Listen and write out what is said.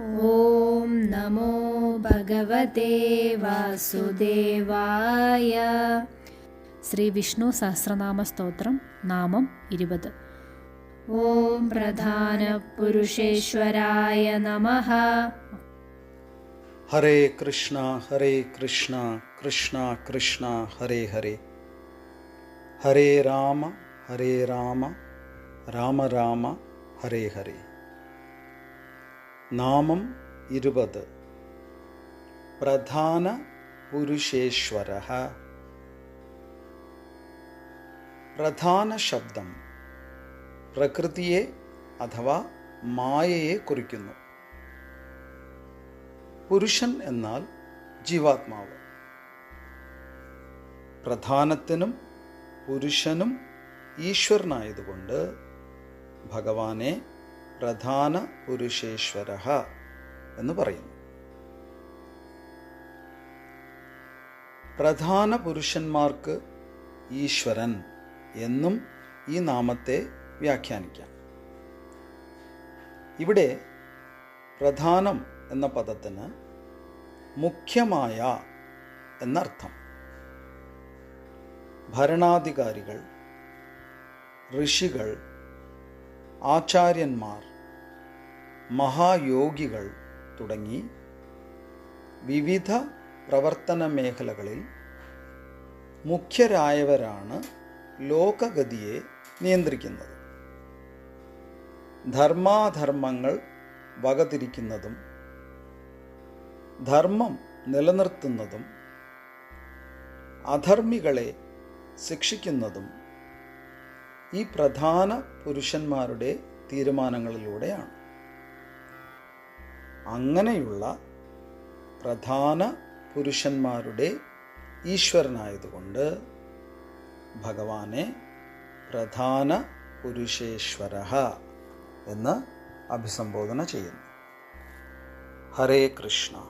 ॐ नमो भगवते वासुदेवाय। श्रीविष्णुसहस्रनामस्तोत्रं नामम् नाम ॐ प्रधानपुरुषेश्वराय नमः। हरे कृष्ण हरे कृष्ण कृष्ण कृष्ण हरे हरे। हरे राम हरे राम राम राम हरे हरे। നാമം ഇരുപത്. പ്രധാന പുരുഷേശ്വര. പ്രധാന ശബ്ദം പ്രകൃതിയെ അഥവാ മായയെ കുറിക്കുന്നു. പുരുഷൻ എന്നാൽ ജീവാത്മാവ്. പ്രധാനത്തിനും പുരുഷനും ഈശ്വരനായതുകൊണ്ട് ഭഗവാനെ പ്രധാന പുരുഷേശ്വര എന്ന് പറയുന്നു. പ്രധാന പുരുഷന്മാർക്ക് ഈശ്വരൻ എന്നും ഈ നാമത്തെ വ്യാഖ്യാനിക്കാം. ഇവിടെ പ്രധാനം എന്ന പദത്തിന് മുഖ്യമായ എന്നർത്ഥം. ഭരണാധികാരികൾ ഋഷികൾ ആചാര്യന്മാർ മഹായോഗികൾ തുടങ്ങി വിവിധ പ്രവർത്തന മേഖലകളിൽ മുഖ്യരായവരാണ് ലോകഗതിയെ നിയന്ത്രിക്കുന്നത്. ധർമാധർമ്മങ്ങൾ വകതിരിക്കുന്നതും ധർമ്മം നിലനിർത്തുന്നതും അധർമ്മികളെ ശിക്ഷിക്കുന്നതും ഈ പ്രധാന പുരുഷന്മാരുടെ തീരുമാനങ്ങളിലൂടെയാണ്. അങ്ങനെയുള്ള പ്രധാന പുരുഷന്മാരുടെ ഈശ്വരനായതുകൊണ്ട് ഭഗവാനെ പ്രധാന പുരുഷേശ്വര എന്ന് അഭിസംബോധന ചെയ്യുന്നു. ഹരേ കൃഷ്ണ.